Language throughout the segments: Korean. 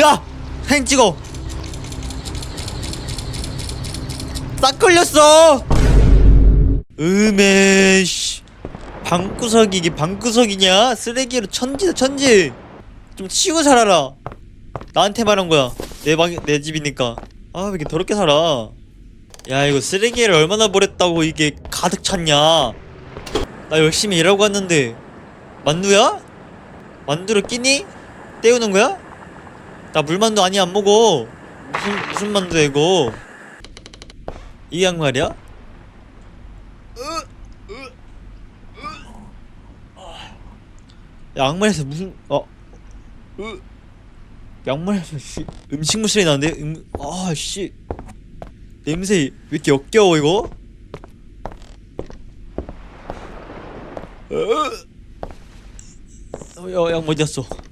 야! 사진 찍어! 딱 걸렸어! 음에 씨 방구석이 이게 방구석이냐? 쓰레기로 천지다 천지! 좀 치고 살아라 나한테 말한 거야 내 방, 내 집이니까 아 왜 이렇게 더럽게 살아 야 이거 쓰레기를 얼마나 버렸다고 이게 가득 찼냐 나 열심히 일하고 왔는데 만두야? 만두를 끼니? 때우는 거야? 나 물만두 아니 안 먹어 무슨 무슨 만두야 이거 이 양말이야? 양말에서 무슨 어 양말에서 씨 음식물 소리 나는데 음, 아씨 냄새 왜 이렇게 역겨워 이거? 어, 야, 양말 어디 갔어?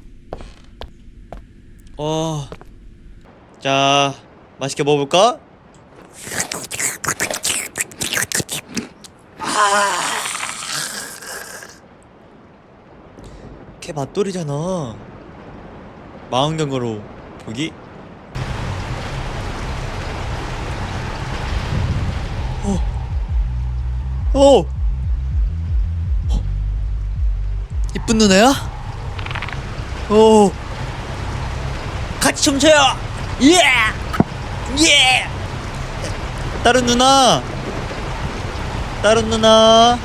어, 자, 맛있게 먹어볼까? 아, 걔 맛돌이잖아. 망원경으로 보기. 어, 어, 이쁜 누나야? 오, 같이 춤춰요. 예, 예. 다른 누나, 다른 누나.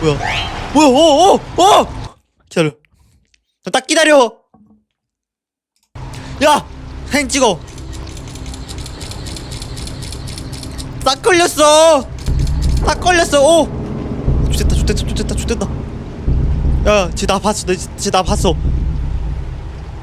뭐야? 뭐야? 어, 어, 어! 기다려. 나딱 기다려. 야, 사진 찍어. 딱 걸렸어. 딱 걸렸어. 오. 좋됐다, 좋됐다, 좋됐다, 좋됐다. 야, 쟤 나 봤어. 쟤나 봤어.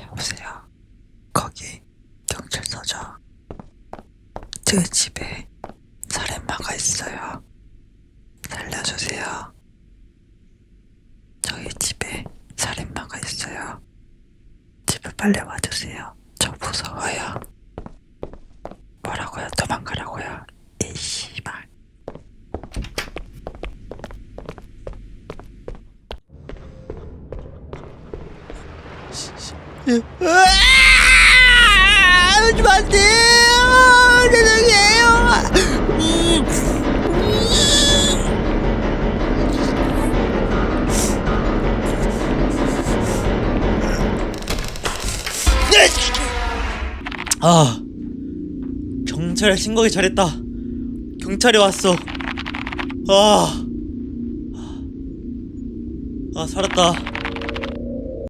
여보세요. 거기 경찰서죠. 제 집에 살인마가 있어요. 살려주세요. 저희 집에 살인마가 있어요. 집에 빨리 와주세요. 저 무서워요. 도망가라고요? 이 씨발. 으아! 하지 마세요. 죄송해요. 음. 아 경찰 신고하기 잘했다. 경찰이 왔어. 아, 아 살았다.